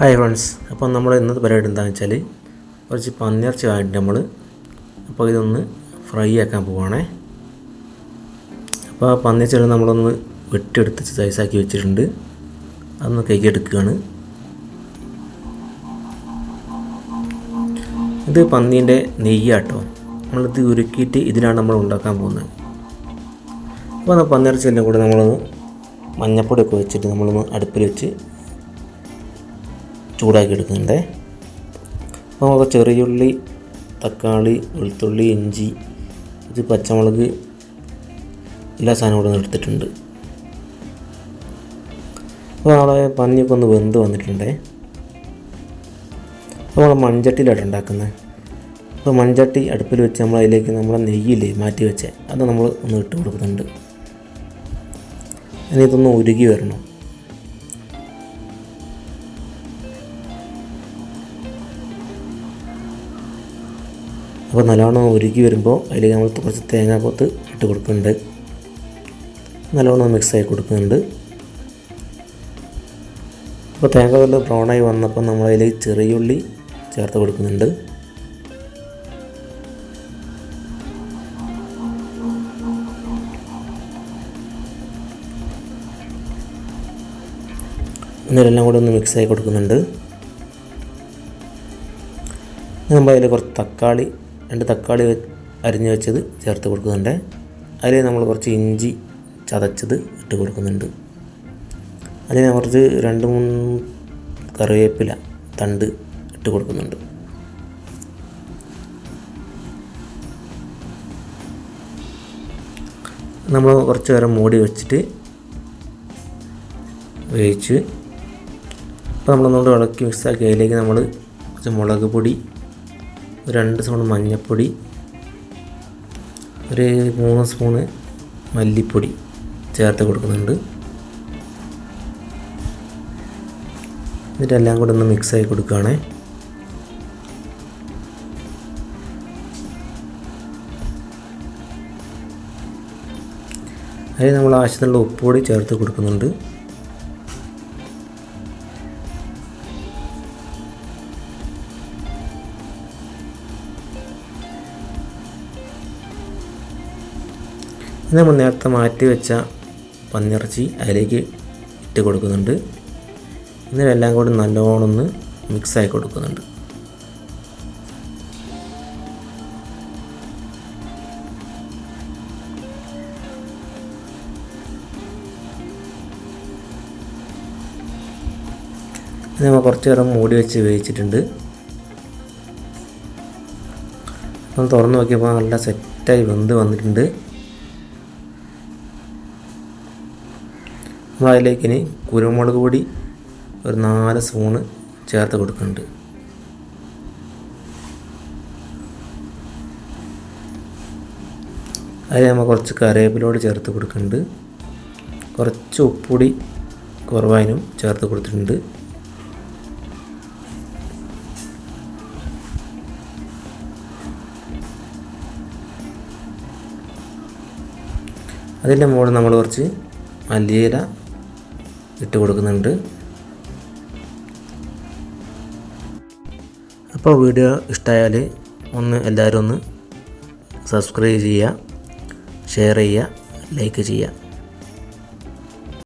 Hi friends അപ്പോൾ നമ്മൾ ഇന്നത്തെ പരിപാടി എന്താണെന്ന് വെച്ചാൽ കുറച്ച് പന്നിയിറച്ചി വാങ്ങിയിട്ട് നമ്മൾ അപ്പോൾ ഇതൊന്ന് ഫ്രൈ ആക്കാൻ പോവുകയാണേ അപ്പോൾ ആ പന്നിയിറച്ചി നമ്മളൊന്ന് വെട്ടിയെടുത്ത് സൈസാക്കി വെച്ചിട്ടുണ്ട്. അതൊന്ന് കൈക്കെടുക്കുകയാണ് ഇത് പന്നീന്റെ നെയ്യാട്ടോ. നമ്മളിത് ഉരുക്കിയിട്ട് ഇതിലാണ് നമ്മൾ ഉണ്ടാക്കാൻ പോകുന്നത്. അപ്പോൾ ആ പന്നിയിറച്ചിന്റെ കൂടെ നമ്മളൊന്ന് മഞ്ഞപ്പൊടിയൊക്കെ വെച്ചിട്ട് നമ്മളൊന്ന് അടുപ്പിൽ വെച്ച് ചൂടാക്കി എടുക്കുന്നുണ്ട്. അപ്പോൾ നമുക്ക് ചെറിയുള്ളി തക്കാളി വെളുത്തുള്ളി ഇഞ്ചി ഇത് പച്ചമുളക് എല്ലാ സാധനവും കൂടെ എടുത്തിട്ടുണ്ട്. അപ്പോൾ നമ്മളെ പന്നിയൊക്കെ ഒന്ന് വെന്ത് വന്നിട്ടുണ്ടേ. അപ്പോൾ നമ്മൾ മൺചട്ടിയിലാണ് ഉണ്ടാക്കുന്നത്. അപ്പോൾ മൺചട്ടി അടുപ്പിൽ വെച്ച് നമ്മൾ അതിലേക്ക് നമ്മളെ നെയ്യില്ലേ മാറ്റി വെച്ചേ അത് നമ്മൾ ഒന്ന് ഇട്ട് കൊടുക്കുന്നുണ്ട്. ഇനി ഇതൊന്ന് ഉരുകി വരണം. അപ്പോൾ നല്ലോണം ഉരുകി വരുമ്പോൾ അതിലേക്ക് നമ്മൾ കുറച്ച് തേങ്ങാക്കൊത്ത് ഇട്ട് കൊടുക്കുന്നുണ്ട്. നല്ലോണം മിക്സായി കൊടുക്കുന്നുണ്ട്. അപ്പോൾ തേങ്ങ കൊണ്ട് ബ്രൗണായി വന്നപ്പോൾ നമ്മൾ അതിലേക്ക് ചെറിയുള്ളി ചേർത്ത് കൊടുക്കുന്നുണ്ട്. എന്നിട്ടെല്ലാം കൂടി ഒന്ന് മിക്സ് ആയി കൊടുക്കുന്നുണ്ട്. നമ്മൾ അതിൽ കുറച്ച് തക്കാളി രണ്ട് തക്കാളി അരിഞ്ഞ് വെച്ചത് ചേർത്ത് കൊടുക്കുന്നുണ്ട്. അതിൽ നമ്മൾ കുറച്ച് ഇഞ്ചി ചതച്ചത് ഇട്ട് കൊടുക്കുന്നുണ്ട്. അതിന് കുറച്ച് രണ്ട് മൂന്ന് കറിവേപ്പില തണ്ട് ഇട്ട് കൊടുക്കുന്നുണ്ട്. നമ്മൾ കുറച്ച് നേരം മൂടി വെച്ചിട്ട് വേവിച്ച് അപ്പോൾ നമ്മളൊന്നുകൂടെ ഇളക്കി മിക്സാക്കി അതിലേക്ക് നമ്മൾ കുറച്ച് മുളക് പൊടി രണ്ട് സ്പൂൺ മഞ്ഞൾപ്പൊടി ഒരു മൂന്ന് സ്പൂണ് മല്ലിപ്പൊടി ചേർത്ത് കൊടുക്കുന്നുണ്ട്. എന്നിട്ടെല്ലാം കൂടെ ഒന്ന് മിക്സായി കൊടുക്കുകയാണേ അതിൽ നമ്മൾ ആവശ്യത്തിനുള്ള ഉപ്പ് കൂടി ചേർത്ത് കൊടുക്കുന്നുണ്ട്. ഇത് നമ്മൾ നേരത്തെ മാറ്റി വെച്ച പന്നിറച്ചി അതിലേക്ക് ഇട്ട് കൊടുക്കുന്നുണ്ട്. എന്നിട്ടെല്ലാം കൂടി നല്ലോണം ഒന്ന് മിക്സായി കൊടുക്കുന്നുണ്ട്. ഇത് നമ്മൾ കുറച്ച് നേരം മൂടി വെച്ച് വേവിച്ചിട്ടുണ്ട്. അപ്പം തുറന്ന് നോക്കിയപ്പോൾ നല്ല സെറ്റായി വെന്ത് വന്നിട്ടുണ്ട്. നമ്മൾ അതിലേക്ക് ഇനി കുരുമുളക് പൊടി ഒരു നാല് സ്പൂണ് ചേർത്ത് കൊടുക്കുന്നുണ്ട്. അതിൽ നമ്മൾ കുറച്ച് കറിവേപ്പിലോട് ചേർത്ത് കൊടുക്കുന്നുണ്ട്. കുറച്ച് ഉപ്പുപൊടി കുറവാനും ചേർത്ത് കൊടുത്തിട്ടുണ്ട്. അതിന്റെ മുകളിൽ നമ്മൾ കുറച്ച് മല്ലിയില ഇട്ട് കൊടുക്കുന്നുണ്ട്. അപ്പോൾ വീഡിയോ ഇഷ്ടമായാൽ ഒന്ന് എല്ലാവരും ഒന്ന് സബ്സ്ക്രൈബ് ചെയ്യുക ഷെയർ ചെയ്യുക ലൈക്ക് ചെയ്യുക.